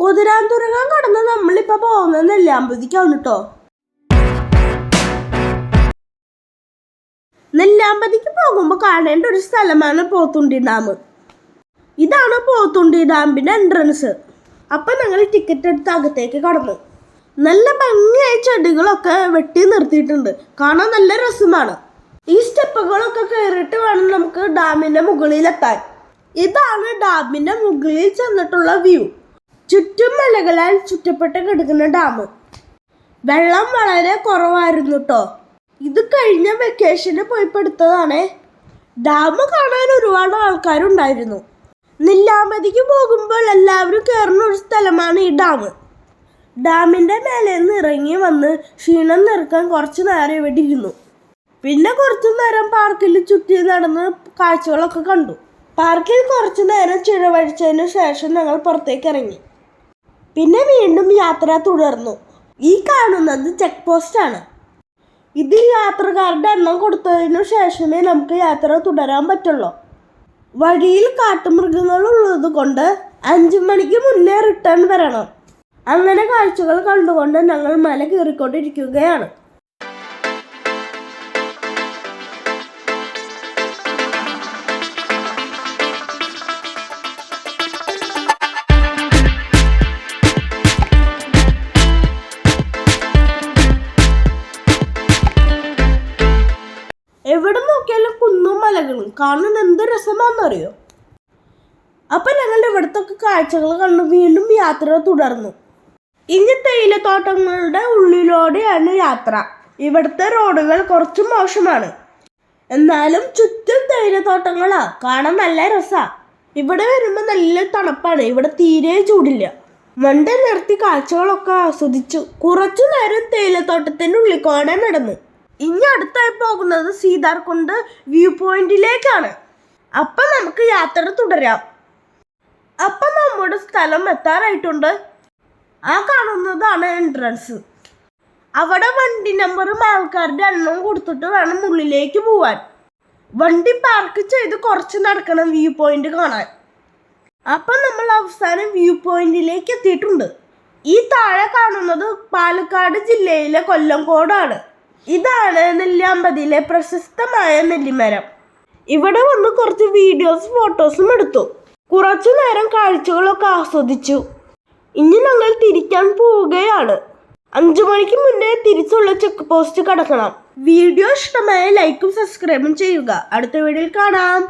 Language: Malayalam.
കുതിരാന്തുരകം കടന്ന് നമ്മളിപ്പോ പോകുന്നത് നെല്ലിയാമ്പതിക്കാണ് കേട്ടോ നെല്ലിയാമ്പതിക്ക് പോകുമ്പോൾ കാണേണ്ട ഒരു സ്ഥലമാണ് പോത്തുണ്ടി ഡാം. ഇതാണ് പോത്തുണ്ടി ഡാമിന്റെ എൻട്രൻസ് അപ്പൊ ഞങ്ങൾ ടിക്കറ്റ് എടുത്ത് അകത്തേക്ക് കടന്നു. നല്ല ഭംഗിയായ ചെടികളൊക്കെ വെട്ടി നിർത്തിയിട്ടുണ്ട്. കാണാൻ നല്ല രസമാണ്. ഈ സ്റ്റെപ്പുകളൊക്കെ കയറിയിട്ട് വേണം നമുക്ക് ഡാമിന്റെ മുകളിലെത്താൻ. ഇതാണ് ഡാമിന്റെ മുകളിൽ ചെന്നിട്ടുള്ള വ്യൂ ചുറ്റും മലകളാൽ ചുറ്റപ്പെട്ട് കിടക്കുന്ന ഡാം. വെള്ളം വളരെ കുറവായിരുന്നു കേട്ടോ ഇത് കഴിഞ്ഞ വെക്കേഷന് പോയി പെടുത്തതാണ്. ഡാം കാണാൻ ഒരുപാട് ആൾക്കാരുണ്ടായിരുന്നു. നെല്ലാമ്പതിക്ക് പോകുമ്പോൾ എല്ലാവരും കയറുന്ന ഒരു സ്ഥലമാണ് ഈ ഡാം. ഡാമിന്റെ മേലെ നിന്ന് ഇറങ്ങി വന്ന് ക്ഷീണം നിറക്കാൻ കുറച്ച് നേരം ഇവിടെ ഇരുന്നു. പിന്നെ കുറച്ച് നേരം പാർക്കിൽ ചുറ്റി നടന്ന് കാഴ്ചകളൊക്കെ കണ്ടു. പാർക്കിൽ കുറച്ച് നേരം ചിലവഴിച്ചതിന് ശേഷം ഞങ്ങൾ പുറത്തേക്ക് ഇറങ്ങി. പിന്നെ വീണ്ടും യാത്ര തുടർന്നു. ഈ കാണുന്നത് ചെക്ക് പോസ്റ്റാണ് ഇത് യാത്രക്കാരുടെ എണ്ണം കൊടുത്തതിനു ശേഷമേ നമുക്ക് യാത്ര തുടരാൻ പറ്റുള്ളൂ. വഴിയിൽ കാട്ടുമൃഗങ്ങൾ ഉള്ളത് കൊണ്ട് അഞ്ചു മണിക്ക് മുന്നേ റിട്ടേൺ വരണം. അങ്ങനെ കാഴ്ചകൾ കണ്ടുകൊണ്ട് ഞങ്ങൾ മല കയറിക്കൊണ്ടിരിക്കുകയാണ്. നോക്കിയാലും കുന്നും മലകളും. കാണാൻ എന്ത് രസമാണെന്നറിയോ? അപ്പൊ ഞങ്ങൾ ഇവിടത്തൊക്കെ കാഴ്ചകൾ കണ്ടു വീണ്ടും യാത്ര തുടർന്നു. ഇനി തേയിലത്തോട്ടങ്ങളുടെ ഉള്ളിലൂടെയാണ് യാത്ര. ഇവിടുത്തെ റോഡുകൾ കുറച്ച് മോശമാണ്. എന്നാലും ചുറ്റും തേയിലത്തോട്ടങ്ങളാ. കാണാൻ നല്ല രസാ. ഇവിടെ വരുമ്പോൾ നല്ല തണുപ്പാണ്. ഇവിടെ തീരെ ചൂടില്ല. വണ്ടി നിർത്തി കാഴ്ചകളൊക്കെ ആസ്വദിച്ചു. കുറച്ചു നേരം തേയിലത്തോട്ടത്തിന്റെ ഉള്ളിക്കോടെ കൂടെ നടന്നു. ഇനി അടുത്തായി പോകുന്നത് സീതാർകുണ്ട് വ്യൂ പോയിന്റിലേക്കാണ്. അപ്പൊ നമുക്ക് യാത്ര തുടരാം. അപ്പൊ നമ്മുടെ സ്ഥലം എത്താറായിട്ടുണ്ട്. ആ കാണുന്നതാണ് എൻട്രൻസ് അവിടെ വണ്ടി നമ്പറും ആൾക്കാരുടെ എണ്ണവും കൊടുത്തിട്ട് വേണം ഉള്ളിലേക്ക് പോവാൻ. വണ്ടി പാർക്ക് ചെയ്ത് കുറച്ച് നടക്കണം വ്യൂ പോയിന്റ് കാണാൻ. അപ്പൊ നമ്മൾ അവസാനം വ്യൂ പോയിന്റിലേക്ക് എത്തിയിട്ടുണ്ട്. ഈ താഴെ കാണുന്നത് പാലക്കാട് ജില്ലയിലെ കൊല്ലംകോടാണ്. ഇതാണ് നെല്ലിയാമ്പതിയിലെ പ്രശസ്തമായ നെല്ലിമരം. ഇവിടെ വന്ന് കുറച്ച് വീഡിയോസ് ഫോട്ടോസും എടുത്തു. കുറച്ചു നേരം കാഴ്ചകളൊക്കെ ആസ്വദിച്ചു. ഇനി ഞങ്ങൾ തിരിക്കാൻ പോവുകയാണ്. അഞ്ചു മണിക്ക് മുന്നേ തിരിച്ചുള്ള ചെക്ക് പോസ്റ്റ് കടക്കണം. വീഡിയോ ഇഷ്ടമായ ലൈക്കും സബ്സ്ക്രൈബും ചെയ്യുക. അടുത്ത വീഡിയോയിൽ കാണാം.